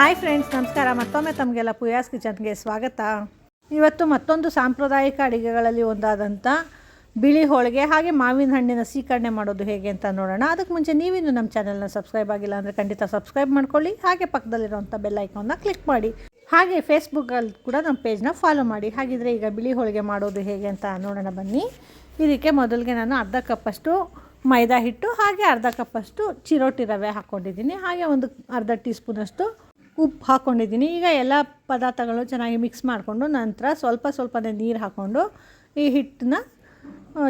Hi friends, ನಮಸ್ಕಾರ. ಮತ್ತೊಮ್ಮೆ ತಮಗೆಲ್ಲ ಪುಯಾಸ್ ಕಿಚನ್ಗೆ ಸ್ವಾಗತ. ಇವತ್ತು ಮತ್ತೊಂದು ಸಾಂಪ್ರದಾಯಿಕ ಅಡುಗೆಗಳಲ್ಲಿ ಒಂದಾದಂಥ ಬಿಳಿ ಹೋಳಿಗೆ ಹಾಗೆ ಮಾವಿನ ಹಣ್ಣಿನ ಸೀಕರಣೆ ಮಾಡೋದು ಹೇಗೆ ಅಂತ ನೋಡೋಣ. ಅದಕ್ಕೆ ಮುಂಚೆ ನೀವಿನ್ನು ನಮ್ಮ ಚಾನಲ್ನ ಸಬ್ಸ್ಕ್ರೈಬ್ ಆಗಿಲ್ಲ ಅಂದರೆ ಖಂಡಿತ ಸಬ್ಸ್ಕ್ರೈಬ್ ಮಾಡ್ಕೊಳ್ಳಿ. ಹಾಗೆ ಪಕ್ಕದಲ್ಲಿರುವಂಥ ಬೆಲ್ ಐಕಾನ್ನ ಕ್ಲಿಕ್ ಮಾಡಿ. ಹಾಗೆ ಫೇಸ್ಬುಕ್ಕಲ್ಲಿ ಕೂಡ ನಮ್ಮ ಪೇಜ್ನ ಫಾಲೋ ಮಾಡಿ. ಹಾಗಿದ್ರೆ ಈಗ ಬಿಳಿ ಹೋಳಿಗೆ ಮಾಡೋದು ಹೇಗೆ ಅಂತ ನೋಡೋಣ ಬನ್ನಿ. ಇದಕ್ಕೆ ಮೊದಲಿಗೆ ನಾನು ಅರ್ಧ ಕಪ್ಪಷ್ಟು ಮೈದಾ ಹಿಟ್ಟು ಹಾಗೆ ಅರ್ಧ ಕಪ್ಪಷ್ಟು ಚಿರೋಟಿ ರವೆ ಹಾಕ್ಕೊಂಡಿದ್ದೀನಿ. ಹಾಗೆ ಒಂದು ಅರ್ಧ ಟೀ ಸ್ಪೂನಷ್ಟು ಉಪ್ಪು ಹಾಕ್ಕೊಂಡಿದ್ದೀನಿ ಈಗ ಎಲ್ಲ ಪದಾರ್ಥಗಳು ಚೆನ್ನಾಗಿ ಮಿಕ್ಸ್ ಮಾಡಿಕೊಂಡು ನಂತರ ಸ್ವಲ್ಪ ಸ್ವಲ್ಪನೇ ನೀರು ಹಾಕ್ಕೊಂಡು ಈ ಹಿಟ್ಟನ್ನ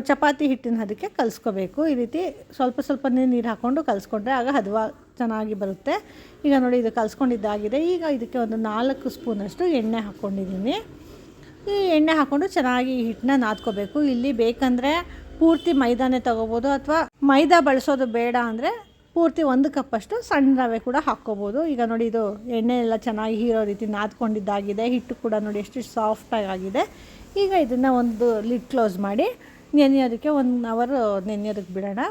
ಚಪಾತಿ ಹಿಟ್ಟಿನ ಅದಕ್ಕೆ ಕಲಿಸ್ಕೋಬೇಕು. ಈ ರೀತಿ ಸ್ವಲ್ಪ ಸ್ವಲ್ಪನೇ ನೀರು ಹಾಕ್ಕೊಂಡು ಕಲಿಸ್ಕೊಂಡ್ರೆ ಆಗ ಹದವಾ ಚೆನ್ನಾಗಿ ಬರುತ್ತೆ. ಈಗ ನೋಡಿ ಇದು ಕಲಿಸ್ಕೊಂಡಿದ್ದಾಗಿದೆ. ಈಗ ಇದಕ್ಕೆ ಒಂದು ನಾಲ್ಕು ಸ್ಪೂನಷ್ಟು ಎಣ್ಣೆ ಹಾಕ್ಕೊಂಡಿದ್ದೀನಿ ಈ ಎಣ್ಣೆ ಹಾಕ್ಕೊಂಡು ಚೆನ್ನಾಗಿ ಈ ಹಿಟ್ಟನ್ನ ನಾದ್ಕೋಬೇಕು. ಇಲ್ಲಿ ಬೇಕಂದರೆ ಪೂರ್ತಿ ಮೈದಾನೇ ತಗೋಬೋದು ಅಥವಾ ಮೈದಾ ಬಳಸೋದು ಬೇಡ ಅಂದರೆ ಪೂರ್ತಿ ಒಂದು ಕಪ್ಪಷ್ಟು ಸಣ್ಣ ರವೆ ಕೂಡ ಹಾಕ್ಕೋಬೋದು. ಈಗ ನೋಡಿ ಇದು ಎಣ್ಣೆ ಎಲ್ಲ ಚೆನ್ನಾಗಿ ಹೀರೋ ರೀತಿ ನಾದ್ಕೊಂಡಿದ್ದಾಗಿದೆ. ಹಿಟ್ಟು ಕೂಡ ನೋಡಿ ಎಷ್ಟು ಸಾಫ್ಟಾಗಿ ಆಗಿದೆ. ಈಗ ಇದನ್ನು ಒಂದು ಲಿಡ್ ಕ್ಲೋಸ್ ಮಾಡಿ ನೆನೆಯೋದಕ್ಕೆ ಒನ್ ಅವರ್ ನೆನೆಯೋದಕ್ಕೆ ಬಿಡೋಣ.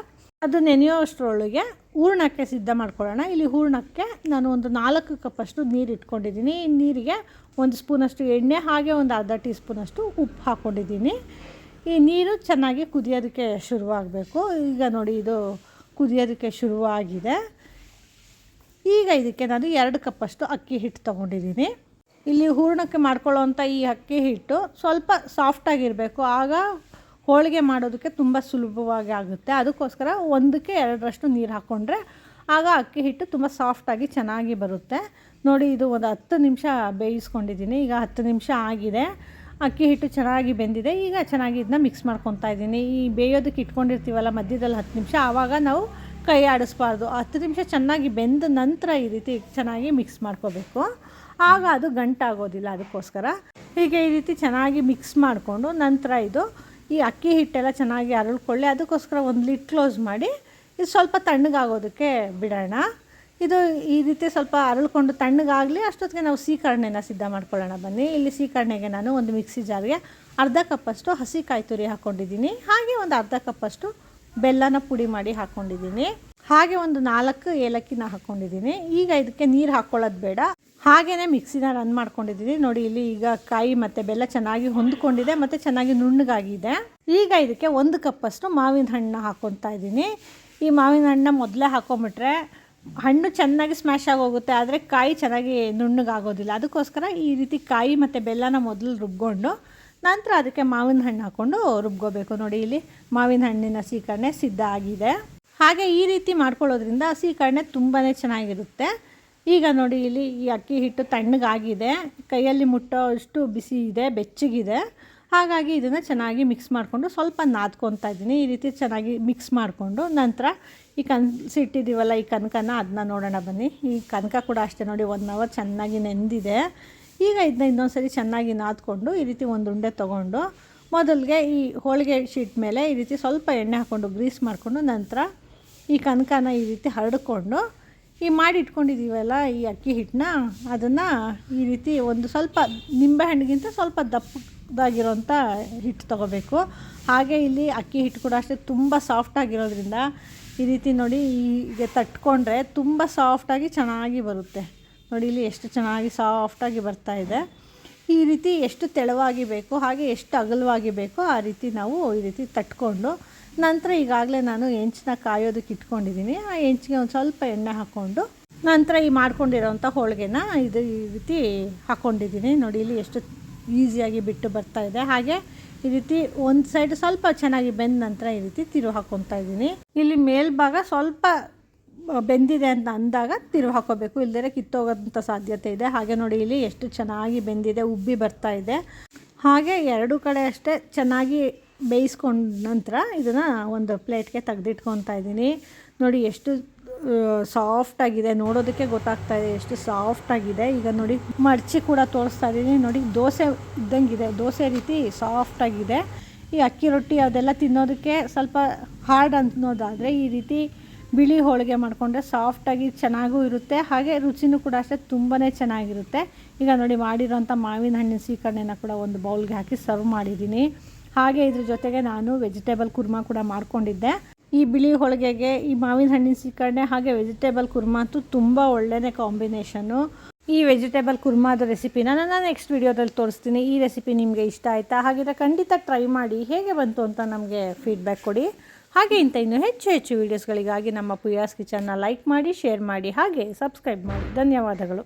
ಅದು ನೆನೆಯೋಷ್ಟರೊಳಗೆ ಹೂರ್ಣಕ್ಕೆ ಸಿದ್ಧ ಮಾಡ್ಕೊಳ್ಳೋಣ. ಇಲ್ಲಿ ಹೂರ್ಣಕ್ಕೆ ನಾನು ಒಂದು ನಾಲ್ಕು ಕಪ್ಪಷ್ಟು ನೀರು ಇಟ್ಕೊಂಡಿದ್ದೀನಿ. ಈ ನೀರಿಗೆ ಒಂದು ಸ್ಪೂನಷ್ಟು ಎಣ್ಣೆ, ಹಾಗೆ ಒಂದು ಅರ್ಧ ಟೀ ಸ್ಪೂನಷ್ಟು ಉಪ್ಪು ಹಾಕ್ಕೊಂಡಿದ್ದೀನಿ. ಈ ನೀರು ಚೆನ್ನಾಗಿ ಕುದಿಯೋದಕ್ಕೆ ಶುರುವಾಗಬೇಕು. ಈಗ ನೋಡಿ ಇದು ಕುದಿಯೋದಕ್ಕೆ ಶುರುವಾಗಿದೆ. ಈಗ ಇದಕ್ಕೆ ನಾನು ಎರಡು ಕಪ್ಪಷ್ಟು ಅಕ್ಕಿ ಹಿಟ್ಟು ತೊಗೊಂಡಿದ್ದೀನಿ. ಇಲ್ಲಿ ಹೂರ್ಣಕ್ಕೆ ಮಾಡ್ಕೊಳ್ಳೋವಂಥ ಈ ಅಕ್ಕಿ ಹಿಟ್ಟು ಸ್ವಲ್ಪ ಸಾಫ್ಟಾಗಿರಬೇಕು ಆಗ ಹೋಳಿಗೆ ಮಾಡೋದಕ್ಕೆ ತುಂಬ ಸುಲಭವಾಗಿ ಆಗುತ್ತೆ. ಅದಕ್ಕೋಸ್ಕರ ಒಂದಕ್ಕೆ ಎರಡರಷ್ಟು ನೀರು ಹಾಕ್ಕೊಂಡ್ರೆ ಆಗ ಅಕ್ಕಿ ಹಿಟ್ಟು ತುಂಬ ಸಾಫ್ಟಾಗಿ ಚೆನ್ನಾಗಿ ಬರುತ್ತೆ. ನೋಡಿ, ಇದು ಒಂದು ಹತ್ತು ನಿಮಿಷ ಬೇಯಿಸ್ಕೊಂಡಿದ್ದೀನಿ. ಈಗ ಹತ್ತು ನಿಮಿಷ ಆಗಿದೆ. ಅಕ್ಕಿ ಹಿಟ್ಟು ಚೆನ್ನಾಗಿ ಬೆಂದಿದೆ. ಈಗ ಚೆನ್ನಾಗಿ ಇದನ್ನ ಮಿಕ್ಸ್ ಮಾಡ್ಕೊತಾ ಇದ್ದೀನಿ. ಈ ಬೇಯೋದಕ್ಕೆ ಇಟ್ಕೊಂಡಿರ್ತೀವಲ್ಲ ಮಧ್ಯದಲ್ಲಿ ಹತ್ತು ನಿಮಿಷ, ಆವಾಗ ನಾವು ಕೈ ಆಡಿಸ್ಬಾರ್ದು. ಹತ್ತು ನಿಮಿಷ ಚೆನ್ನಾಗಿ ಬೆಂದ ನಂತರ ಈ ರೀತಿ ಚೆನ್ನಾಗಿ ಮಿಕ್ಸ್ ಮಾಡ್ಕೋಬೇಕು. ಆಗ ಅದು ಗಂಟಾಗೋದಿಲ್ಲ ಅದಕ್ಕೋಸ್ಕರ. ಹೀಗೆ ಈ ರೀತಿ ಚೆನ್ನಾಗಿ ಮಿಕ್ಸ್ ಮಾಡಿಕೊಂಡು ನಂತರ ಇದು ಈ ಅಕ್ಕಿ ಹಿಟ್ಟೆಲ್ಲ ಚೆನ್ನಾಗಿ ಅರಳ್ಕೊಳ್ಳಿ. ಅದಕ್ಕೋಸ್ಕರ ಒಂದು ಲಿಡ್ ಕ್ಲೋಸ್ ಮಾಡಿ, ಇದು ಸ್ವಲ್ಪ ತಣ್ಣಗಾಗೋದಕ್ಕೆ ಬಿಡೋಣ. ಇದು ಈ ರೀತಿ ಸ್ವಲ್ಪ ಅರಳ್ಕೊಂಡು ತಣ್ಣಗಾಗಲಿ ಅಷ್ಟೊತ್ತಿಗೆ ನಾವು ಸೀಕರಣೆನ ಸಿದ್ಧ ಮಾಡ್ಕೊಳ್ಳೋಣ. ಬನ್ನಿ, ಇಲ್ಲಿ ಸೀಕರಣೆಗೆ ನಾನು ಒಂದು ಮಿಕ್ಸಿ ಜಾರ್ಗೆ ಅರ್ಧ ಕಪ್ಪಷ್ಟು ಹಸಿ ಕಾಯಿ ತುರಿ ಹಾಕ್ಕೊಂಡಿದ್ದೀನಿ ಹಾಗೆ ಒಂದು ಅರ್ಧ ಕಪ್ಪಷ್ಟು ಬೆಲ್ಲನ ಪುಡಿ ಮಾಡಿ ಹಾಕ್ಕೊಂಡಿದ್ದೀನಿ ಹಾಗೆ ಒಂದು ನಾಲ್ಕು ಏಲಕ್ಕಿನ ಹಾಕ್ಕೊಂಡಿದ್ದೀನಿ ಈಗ ಇದಕ್ಕೆ ನೀರು ಹಾಕ್ಕೊಳ್ಳೋದು ಬೇಡ. ಹಾಗೆಯೇ ಮಿಕ್ಸಿನ ರನ್ ಮಾಡ್ಕೊಂಡಿದ್ದೀನಿ. ನೋಡಿ, ಇಲ್ಲಿ ಈಗ ಕಾಯಿ ಮತ್ತು ಬೆಲ್ಲ ಚೆನ್ನಾಗಿ ಹೊಂದ್ಕೊಂಡಿದೆ ಮತ್ತು ಚೆನ್ನಾಗಿ ನುಣ್ಣಗಾಗಿದೆ. ಈಗ ಇದಕ್ಕೆ ಒಂದು ಕಪ್ಪಷ್ಟು ಮಾವಿನ ಹಣ್ಣನ್ನ ಹಾಕ್ಕೊತಾ ಇದ್ದೀನಿ. ಈ ಮಾವಿನ ಹಣ್ಣನ್ನ ಮೊದಲೇ ಹಾಕ್ಕೊಂಬಿಟ್ರೆ ಹಣ್ಣು ಚೆನ್ನಾಗಿ ಸ್ಮ್ಯಾಶ್ ಆಗೋಗುತ್ತೆ, ಆದರೆ ಕಾಯಿ ಚೆನ್ನಾಗಿ ನುಣ್ಣಗಾಗೋದಿಲ್ಲ. ಅದಕ್ಕೋಸ್ಕರ ಈ ರೀತಿ ಕಾಯಿ ಮತ್ತು ಬೆಲ್ಲನ ಮೊದಲು ರುಬ್ಕೊಂಡು, ನಂತರ ಅದಕ್ಕೆ ಮಾವಿನ ಹಣ್ಣು ಹಾಕ್ಕೊಂಡು ರುಬ್ಕೋಬೇಕು. ನೋಡಿ, ಇಲ್ಲಿ ಮಾವಿನ ಹಣ್ಣಿನ ಸೀಕರಣೆ ಸಿದ್ಧ ಆಗಿದೆ. ಹಾಗೆ ಈ ರೀತಿ ಮಾಡ್ಕೊಳ್ಳೋದ್ರಿಂದ ಸೀಕರಣೆ ತುಂಬಾ ಚೆನ್ನಾಗಿರುತ್ತೆ. ಈಗ ನೋಡಿ, ಇಲ್ಲಿ ಈ ಅಕ್ಕಿ ಹಿಟ್ಟು ತಣ್ಣಗಾಗಿದೆ. ಕೈಯಲ್ಲಿ ಮುಟ್ಟೋ ಅಷ್ಟು ಬಿಸಿ ಇದೆ, ಬೆಚ್ಚಗಿದೆ. ಹಾಗಾಗಿ ಇದನ್ನು ಚೆನ್ನಾಗಿ ಮಿಕ್ಸ್ ಮಾಡಿಕೊಂಡು ಸ್ವಲ್ಪ ನಾದ್ಕೊತಾ ಇದ್ದೀನಿ. ಈ ರೀತಿ ಚೆನ್ನಾಗಿ ಮಿಕ್ಸ್ ಮಾಡಿಕೊಂಡು ನಂತರ ಈ ಕನ್ಸಿಟ್ಟಿದ್ದೀವಲ್ಲ ಈ ಕನಕನ ಅದನ್ನ ನೋಡೋಣ ಬನ್ನಿ. ಈ ಕನಕ ಕೂಡ ಅಷ್ಟೇ ನೋಡಿ ಒನ್ ಅವರ್ ಚೆನ್ನಾಗಿ ನೆಂದಿದೆ. ಈಗ ಇದನ್ನ ಇನ್ನೊಂದು ಸರಿ ಚೆನ್ನಾಗಿ ನಾದ್ಕೊಂಡು ಈ ರೀತಿ ಒಂದು ಉಂಡೆ ತೊಗೊಂಡು ಮೊದಲಿಗೆ ಈ ಹೋಳಿಗೆ ಶೀಟ್ ಮೇಲೆ ಈ ರೀತಿ ಸ್ವಲ್ಪ ಎಣ್ಣೆ ಹಾಕ್ಕೊಂಡು ಗ್ರೀಸ್ ಮಾಡಿಕೊಂಡು ನಂತರ ಈ ಕನಕನ ಈ ರೀತಿ ಹರಡಿಕೊಂಡು ಈ ಮಾಡಿಟ್ಕೊಂಡಿದ್ದೀವಲ್ಲ ಈ ಅಕ್ಕಿ ಹಿಟ್ಟನ್ನ ಅದನ್ನು ಈ ರೀತಿ ಒಂದು ಸ್ವಲ್ಪ ನಿಂಬೆಹಣ್ಣಿಗಿಂತ ಸ್ವಲ್ಪ ದಪ್ಪದಾಗಿರೋಂಥ ಹಿಟ್ಟು ತೊಗೋಬೇಕು. ಹಾಗೆ ಇಲ್ಲಿ ಅಕ್ಕಿ ಹಿಟ್ಟು ಕೂಡ ಅಷ್ಟೇ ತುಂಬ ಸಾಫ್ಟಾಗಿರೋದ್ರಿಂದ ಈ ರೀತಿ ನೋಡಿ ಹೀಗೆ ತಟ್ಕೊಂಡ್ರೆ ತುಂಬ ಸಾಫ್ಟಾಗಿ ಚೆನ್ನಾಗಿ ಬರುತ್ತೆ. ನೋಡಿ ಇಲ್ಲಿ ಎಷ್ಟು ಚೆನ್ನಾಗಿ ಸಾಫ್ಟಾಗಿ ಬರ್ತಾ ಇದೆ. ಈ ರೀತಿ ಎಷ್ಟು ತೆಳುವಾಗಿ ಬೇಕು, ಹಾಗೆ ಎಷ್ಟು ಅಗಲವಾಗಿ ಬೇಕೋ ಆ ರೀತಿ ನಾವು ಈ ರೀತಿ ತಟ್ಕೊಂಡು ನಂತರ ಈಗಾಗಲೇ ನಾನು ಹೆಂಚನ್ನ ಕಾಯೋದಕ್ಕೆ ಇಟ್ಕೊಂಡಿದ್ದೀನಿ. ಆ ಹೆಂಚಿಗೆ ಒಂದು ಸ್ವಲ್ಪ ಎಣ್ಣೆ ಹಾಕ್ಕೊಂಡು ನಂತರ ಈ ಮಾಡ್ಕೊಂಡಿರೋಂಥ ಹೋಳಿಗೆನ ಇದು ಈ ರೀತಿ ಹಾಕ್ಕೊಂಡಿದ್ದೀನಿ ನೋಡಿ ಇಲ್ಲಿ ಎಷ್ಟು ಈಸಿಯಾಗಿ ಬಿಟ್ಟು ಬರ್ತಾ ಇದೆ. ಹಾಗೆ ಈ ರೀತಿ ಒಂದು ಸೈಡ್ ಸ್ವಲ್ಪ ಚೆನ್ನಾಗಿ ಬೆಂದ ನಂತರ ಈ ರೀತಿ ತಿರು ಹಾಕ್ಕೊತಾ ಇದ್ದೀನಿ. ಇಲ್ಲಿ ಮೇಲ್ಭಾಗ ಸ್ವಲ್ಪ ಬೆಂದಿದೆ ಅಂತ ಅಂದಾಗ ತಿರು ಹಾಕೋಬೇಕು. ಇಲ್ಲದೇ ಕಿತ್ತೋಗೋಂಥ ಸಾಧ್ಯತೆ ಇದೆ. ಹಾಗೆ ನೋಡಿ ಇಲ್ಲಿ ಎಷ್ಟು ಚೆನ್ನಾಗಿ ಬೆಂದಿದೆ, ಉಬ್ಬಿ ಬರ್ತಾ ಇದೆ. ಹಾಗೆ ಎರಡು ಕಡೆ ಅಷ್ಟೇ ಚೆನ್ನಾಗಿ ಬೇಯಿಸ್ಕೊಂಡ ನಂತರ ಇದನ್ನು ಒಂದು ಪ್ಲೇಟ್ಗೆ ತೆಗೆದಿಟ್ಕೊತಾ ಇದ್ದೀನಿ. ನೋಡಿ ಎಷ್ಟು ಸಾಫ್ಟಾಗಿದೆ ನೋಡೋದಕ್ಕೆ ಗೊತ್ತಾಗ್ತಾ ಇದೆ, ಎಷ್ಟು ಸಾಫ್ಟಾಗಿದೆ ಈಗ ನೋಡಿ, ಮಡಚಿ ಕೂಡ ತೋರಿಸ್ತಾ ಇದ್ದೀನಿ ನೋಡಿ, ದೋಸೆ ಇದ್ದಂಗಿದೆ. ದೋಸೆ ರೀತಿ ಸಾಫ್ಟಾಗಿದೆ ಈ ಅಕ್ಕಿ ರೊಟ್ಟಿ ಅದೆಲ್ಲ ತಿನ್ನೋದಕ್ಕೆ ಸ್ವಲ್ಪ ಹಾರ್ಡ್ ಅನ್ನೋದಾದರೆ ಈ ರೀತಿ ಬಿಳಿ ಹೋಳಿಗೆ ಮಾಡಿಕೊಂಡ್ರೆ ಸಾಫ್ಟಾಗಿ ಚೆನ್ನಾಗೂ ಇರುತ್ತೆ. ಹಾಗೆ ರುಚಿನೂ ಕೂಡ ಅಷ್ಟೇ ತುಂಬಾ ಚೆನ್ನಾಗಿರುತ್ತೆ. ಈಗ ನೋಡಿ, ಮಾಡಿರೋಂಥ ಮಾವಿನ ಹಣ್ಣಿನ ಸೀಕರಣೆನ ಕೂಡ ಒಂದು ಬೌಲ್ಗೆ ಹಾಕಿ ಸರ್ವ್ ಮಾಡಿದ್ದೀನಿ. ಹಾಗೆ ಇದ್ರ ಜೊತೆಗೆ ನಾನು ವೆಜಿಟೇಬಲ್ ಕುರ್ಮಾ ಕೂಡ ಮಾಡ್ಕೊಂಡಿದ್ದೆ. ಈ ಬಿಳಿ ಹೋಳಿಗೆಗೆ, ಈ ಮಾವಿನ ಹಣ್ಣಿನ ಸೀಕರಣೆ ಹಾಗೆ ವೆಜಿಟೇಬಲ್ ಕುರ್ಮ ಅಂತೂ ತುಂಬ ಒಳ್ಳೆಯದೇ ಕಾಂಬಿನೇಷನ್ನು ಈ ವೆಜಿಟೇಬಲ್ ಕುರ್ಮಾದ ರೆಸಿಪಿನ ನಾನು ನೆಕ್ಸ್ಟ್ ವಿಡಿಯೋದಲ್ಲಿ ತೋರಿಸ್ತೀನಿ. ಈ ರೆಸಿಪಿ ನಿಮಗೆ ಇಷ್ಟ ಆಯಿತಾ? ಹಾಗಿದ್ರೆ ಖಂಡಿತ ಟ್ರೈ ಮಾಡಿ. ಹೇಗೆ ಬಂತು ಅಂತ ನಮಗೆ ಫೀಡ್ಬ್ಯಾಕ್ ಕೊಡಿ. ಹಾಗೆ ಇಂಥ ಇನ್ನೂ ಹೆಚ್ಚು ಹೆಚ್ಚು ವೀಡಿಯೋಸ್ಗಳಿಗಾಗಿ ನಮ್ಮ ಪುಯಾಸ್ ಕಿಚನ್ನ ಲೈಕ್ ಮಾಡಿ ಶೇರ್ ಮಾಡಿ, ಹಾಗೆ ಸಬ್ಸ್ಕ್ರೈಬ್ ಮಾಡಿ. ಧನ್ಯವಾದಗಳು.